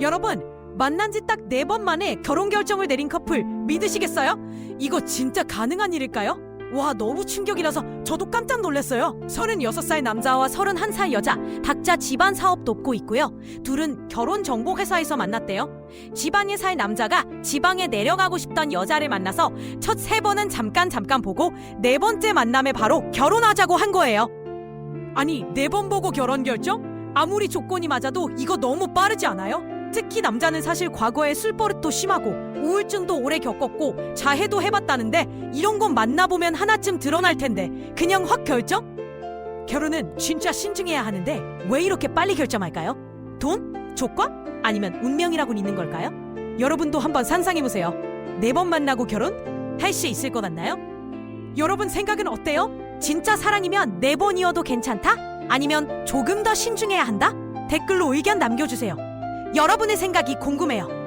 여러분, 만난 지 딱 네 번 만에 결혼 결정을 내린 커플 믿으시겠어요? 이거 진짜 가능한 일일까요? 와, 너무 충격이라서 저도 깜짝 놀랐어요. 36살 남자와 31살 여자, 각자 집안 사업 돕고 있고요. 둘은 결혼 정보회사에서 만났대요. 집안에 살 남자가 지방에 내려가고 싶던 여자를 만나서 첫 세 번은 잠깐 잠깐 보고 네 번째 만남에 바로 결혼하자고 한 거예요. 아니, 네 번 보고 결혼 결정? 아무리 조건이 맞아도 이거 너무 빠르지 않아요? 특히 남자는 사실 과거에 술버릇도 심하고 우울증도 오래 겪었고 자해도 해봤다는데 이런 건 만나보면 하나쯤 드러날 텐데 그냥 확 결정? 결혼은 진짜 신중해야 하는데 왜 이렇게 빨리 결정할까요? 돈? 조건? 아니면 운명이라고 믿는 걸까요? 여러분도 한번 상상해보세요. 네 번 만나고 결혼? 할 수 있을 것 같나요? 여러분 생각은 어때요? 진짜 사랑이면 네 번이어도 괜찮다? 아니면 조금 더 신중해야 한다? 댓글로 의견 남겨주세요. 여러분의 생각이 궁금해요.